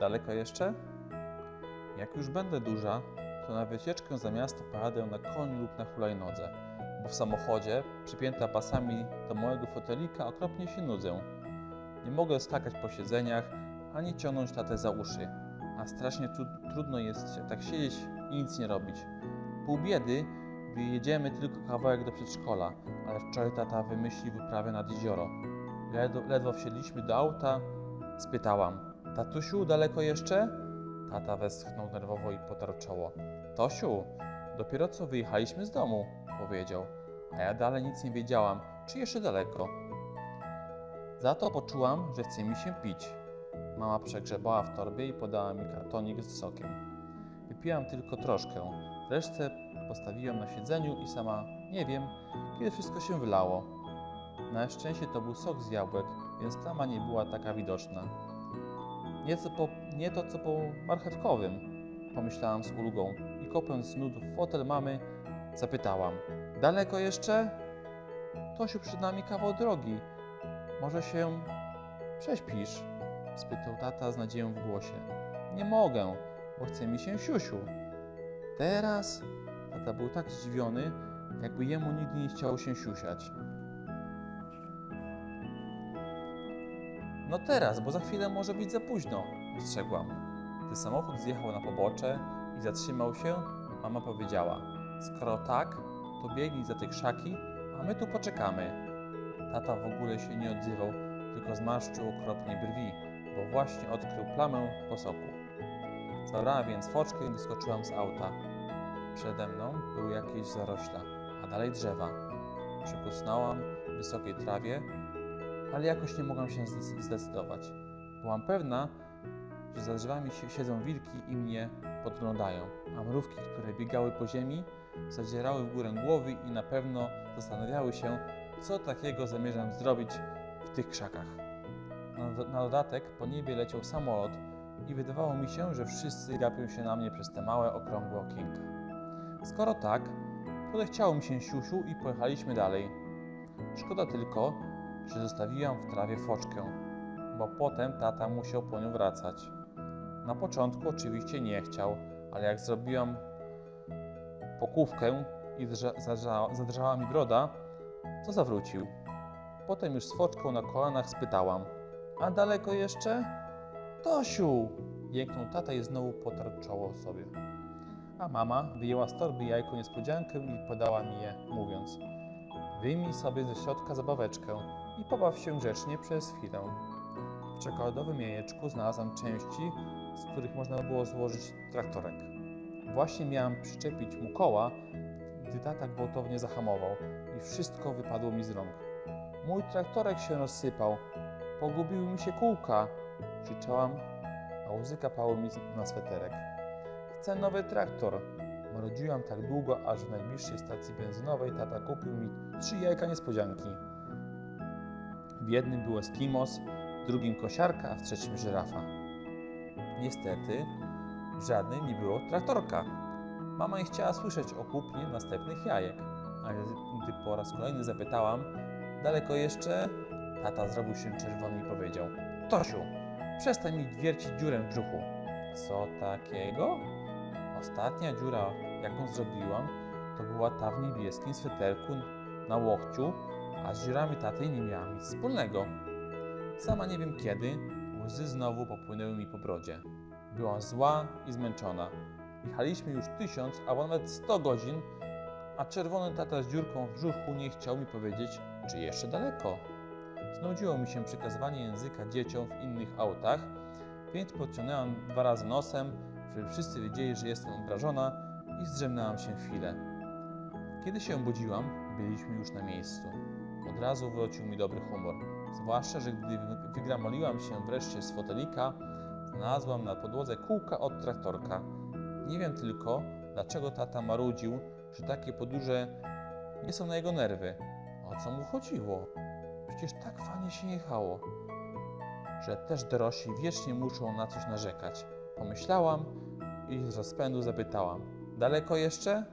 Daleko jeszcze? Jak już będę duża, to na wycieczkę za miasto pojadę na koniu lub na hulajnodze, bo w samochodzie, przypięta pasami do mojego fotelika, okropnie się nudzę. Nie mogę skakać po siedzeniach, ani ciągnąć tatę za uszy, a strasznie tru- trudno jest się tak siedzieć i nic nie robić. Pół biedy, wyjedziemy tylko kawałek do przedszkola, ale wczoraj tata wymyślił wyprawę nad jezioro. Ledwo, ledwo wsiedliśmy do auta, spytałam, tatusiu, daleko jeszcze? Tata westchnął nerwowo i potarł czoło. Tosiu, dopiero co wyjechaliśmy z domu, powiedział, a ja dalej nic nie wiedziałam, czy jeszcze daleko. Za to poczułam, że chce mi się pić. Mama przegrzebała w torbie i podała mi kartonik z sokiem. Wypiłam tylko troszkę, resztę postawiłam na siedzeniu i sama nie wiem, kiedy wszystko się wylało. Na szczęście to był sok z jabłek, więc plama nie była taka widoczna. Nie, po, nie to co po marchewkowym, pomyślałam z ulgą i kopiąc z nudów w fotel mamy, zapytałam. Daleko jeszcze? Tosiu, przed nami kawał drogi. Może się prześpisz? spytał tata z nadzieją w głosie. Nie mogę, bo chce mi się siusiu. Teraz? Tata był tak zdziwiony, jakby jemu nigdy nie chciało się siusiać. No teraz, bo za chwilę może być za późno, ostrzegłam. Gdy samochód zjechał na pobocze i zatrzymał się, mama powiedziała: Skoro tak, to biegnij za te krzaki, a my tu poczekamy. Tata w ogóle się nie odzywał, tylko zmarszczył okropnie brwi, bo właśnie odkrył plamę po soku. Zabrałam więc foczkę i wyskoczyłam z auta. Przede mną były jakieś zarośla, a dalej drzewa. Przykusnęłam w wysokiej trawie, ale jakoś nie mogłam się zde- zdecydować. Byłam pewna, że za drzewami si- siedzą wilki i mnie podglądają, a mrówki, które biegały po ziemi, zadzierały w górę głowy i na pewno zastanawiały się, co takiego zamierzam zrobić w tych krzakach. Na, na dodatek po niebie leciał samolot i wydawało mi się, że wszyscy gapią się na mnie przez te małe, okrągłe okienka. Skoro tak, to zechciało mi się siusiu i pojechaliśmy dalej. Szkoda tylko, że zostawiłam w trawie foczkę, bo potem tata musiał po nią wracać. Na początku oczywiście nie chciał, ale jak zrobiłam pokówkę i drża- zadrżała, zadrżała mi broda, to zawrócił. Potem już z foczką na kolanach spytałam: A daleko jeszcze? Tosiu! Jęknął tata i znowu potarł czoło sobie. A mama wyjęła z torby jajko niespodziankę i podała mi je, mówiąc: Wyjmij sobie ze środka zabaweczkę i pobaw się grzecznie przez chwilę. W czekoladowym jajeczku znalazłam części, z których można było złożyć traktorek. Właśnie miałam przyczepić mu koła, gdy tata gwałtownie zahamował i wszystko wypadło mi z rąk. Mój traktorek się rozsypał. Pogubiły mi się kółka. Krzyczałam, a łzy kapały mi na sweterek. Chcę nowy traktor. Marudziłam tak długo, aż w najbliższej stacji benzynowej tata kupił mi trzy jajka niespodzianki. W jednym był Eskimos, w drugim kosiarka, a w trzecim żyrafa. Niestety, w żadnym nie było traktorka. Mama nie chciała słyszeć o kupnie następnych jajek, ale gdy po raz kolejny zapytałam, daleko jeszcze, tata zrobił się czerwony i powiedział: Tosiu, przestań mi wiercić dziurę w brzuchu. Co takiego? Ostatnia dziura, jaką zrobiłam, to była ta w niebieskim sweterku na łokciu, a z dziurami taty nie miałam nic wspólnego. Sama nie wiem kiedy, łzy znowu popłynęły mi po brodzie. Byłam zła i zmęczona. Jechaliśmy już tysiąc, a nawet sto godzin, a czerwony tata z dziurką w brzuchu nie chciał mi powiedzieć, czy jeszcze daleko. Znudziło mi się przekazywanie języka dzieciom w innych autach, więc podciągnęłam dwa razy nosem, żeby wszyscy wiedzieli, że jestem obrażona i zdrzemnęłam się chwilę. Kiedy się obudziłam, byliśmy już na miejscu. Od razu wrócił mi dobry humor, zwłaszcza, że gdy wy- wygramoliłam się wreszcie z fotelika, znalazłam na podłodze kółka od traktorka. Nie wiem tylko, dlaczego tata marudził, że takie podróże nie są na jego nerwy. O co mu chodziło? Przecież tak fajnie się jechało, że też dorośli wiecznie muszą na coś narzekać. Pomyślałam i z rozpędu zapytałam: Daleko jeszcze?